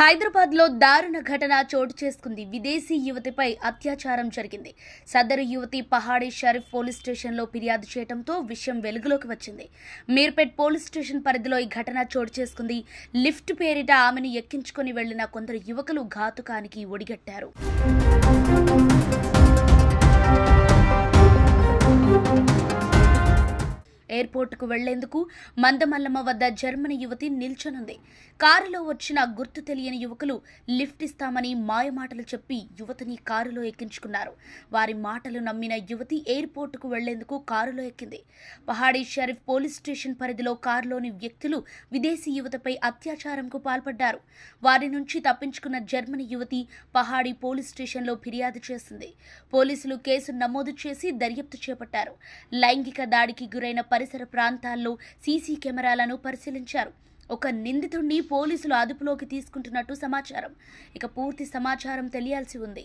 హైదరాబాద్లో దారుణ ఘటన చోటు చేసుకుంది. విదేశీ యువతిపై అత్యాచారం జరిగింది. సదరు యువతి పహాడీ షరీఫ్ పోలీస్ స్టేషన్లో ఫిర్యాదు చేయడంతో విషయం వెలుగులోకి వచ్చింది. మీర్పేట్ పోలీస్ స్టేషన్ పరిధిలో ఈ ఘటన చోటు చేసుకుంది. లిఫ్ట్ పేరిట ఆమెను ఎక్కించుకుని వెళ్ళిన కొందరు యువకులు ఘాతుకానికి ఒడిగట్టారు. ఎయిర్పోర్టుకు వెళ్ళేందుకు మందమల్లమ్మ వద్ద జర్మనీ యువతి నిల్చొనుంది. కారులో వచ్చిన గుర్తు తెలియని యువకులు లిఫ్ట్ ఇస్తామని మాయమాటలు చెప్పి యువతిని కారులో ఎక్కించుకున్నారు. వారి మాటలు నమ్మిన యువతి ఎయిర్పోర్టుకు వెళ్ళేందుకు కారులో ఎక్కింది. పహాడీ షరీఫ్ పోలీస్ స్టేషన్ పరిధిలో కారులోని వ్యక్తులు విదేశీ యువతపై అత్యాచారంకు పాల్పడ్డారు. వారి నుంచి తప్పించుకున్న జర్మనీ యువతి పహాడీ పోలీస్ స్టేషన్లో ఫిర్యాదు చేసింది. పోలీసులు కేసు నమోదు చేసి దర్యాప్తు చేపట్టారు. లైంగిక దాడికి గురైన పరిస్థితి పరిసర ప్రాంతాల్లో సీసీ కెమెరాలను పరిశీలించారు. ఒక నిందితుడిని పోలీసులు అదుపులోకి తీసుకుంటున్నట్టు సమాచారం. ఇక పూర్తి సమాచారం తెలియాల్సి ఉంది.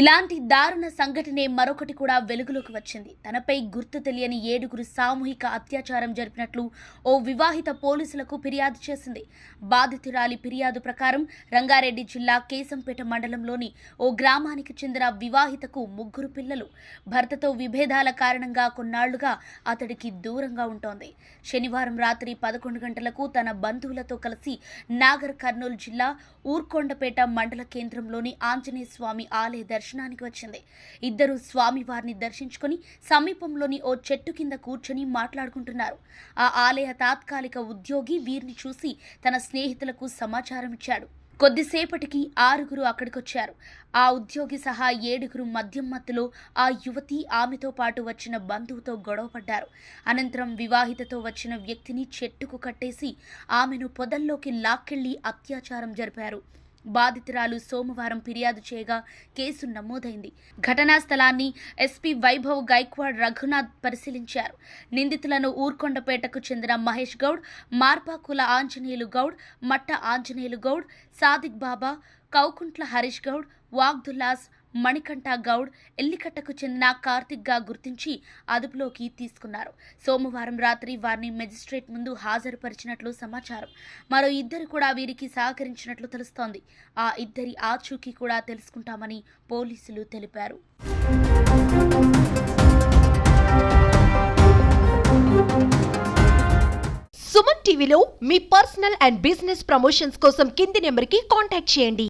ఇలాంటి దారుణ సంఘటనే మరొకటి కూడా వెలుగులోకి వచ్చింది. తనపై గుర్తు తెలియని ఏడుగురు సామూహిక అత్యాచారం జరిపినట్లు ఓ వివాహిత పోలీసులకు ఫిర్యాదు చేసింది. బాధితురాలి ఫిర్యాదు ప్రకారం రంగారెడ్డి జిల్లా కేశంపేట మండలంలోని ఓ గ్రామానికి చెందిన వివాహితకు ముగ్గురు పిల్లలు. భర్తతో విభేదాల కారణంగా కొన్నాళ్ళుగా అతడికి దూరంగా ఉంటోంది. శనివారం రాత్రి పదకొండు గంటలకు తన బంధువులతో కలిసి నాగర్ కర్నూలు జిల్లా ఊర్కొండపేట మండల కేంద్రంలోని ఆంజనేయ స్వామి ఆలయ దర్శనానికి వచ్చింది. వచ్చింది ఇద్దరు స్వామివారిని దర్శించుకొని సమీపంలోని ఓ చెట్టు కింద కూర్చొని మాట్లాడుకుంటున్నారు. ఆ ఆలయ తాత్కాలిక ఉద్యోగి వీరిని చూసి తన స్నేహితులకు సమాచారం ఇచ్చాడు. కొద్దిసేపటికి ఆరుగురు అక్కడికొచ్చారు. ఆ ఉద్యోగి సహా ఏడుగురు మద్యం మత్తులో ఆ యువతి ఆమెతో పాటు వచ్చిన బంధువుతో గొడవపడ్డారు అనంతరం వివాహితతో వచ్చిన వ్యక్తిని చెట్టుకు కట్టేసి ఆమెను పొదల్లోకి లాక్కెళ్ళి అత్యాచారం జరిపారు. బాధితురాలు సోమవారం ఫిర్యాదు చేయగా కేసు నమోదైంది. ఘటనా స్థలాన్ని ఎస్పీ వైభవ్ గైక్వాడ్ రఘునాథ్ పరిశీలించారు. నిందితులను ఊర్కొండపేటకు చెందిన మహేష్ గౌడ్ మార్పాకుల ఆంజనేయులు గౌడ్ మట్ట ఆంజనేయులు గౌడ్ సాదిక్ బాబా కౌకుంట్ల హరీష్ గౌడ్ వాగ్దుల్లాస్ మణికంఠ గౌడ్ ఎల్లికట్టకు చెందిన కార్తిక్గా గుర్తించి అదుపులోకి తీసుకున్నారు. సోమవారం రాత్రి వారిని మెజిస్ట్రేట్ ముందు హాజరుపరిచినట్లు సమాచారం. మరో ఇద్దరు కూడా వీరికి సహకరించినట్లు తెలుస్తోంది. ఆ ఇద్దరి ఆచూకీ కూడా తెలుసుకుంటామని పోలీసులు తెలిపారు. సుమన్ టీవీలో మీ పర్సనల్ అండ్ బిజినెస్ ప్రమోషన్స్ కోసం కింది నెంబర్కి కాంటాక్ట్ చేయండి.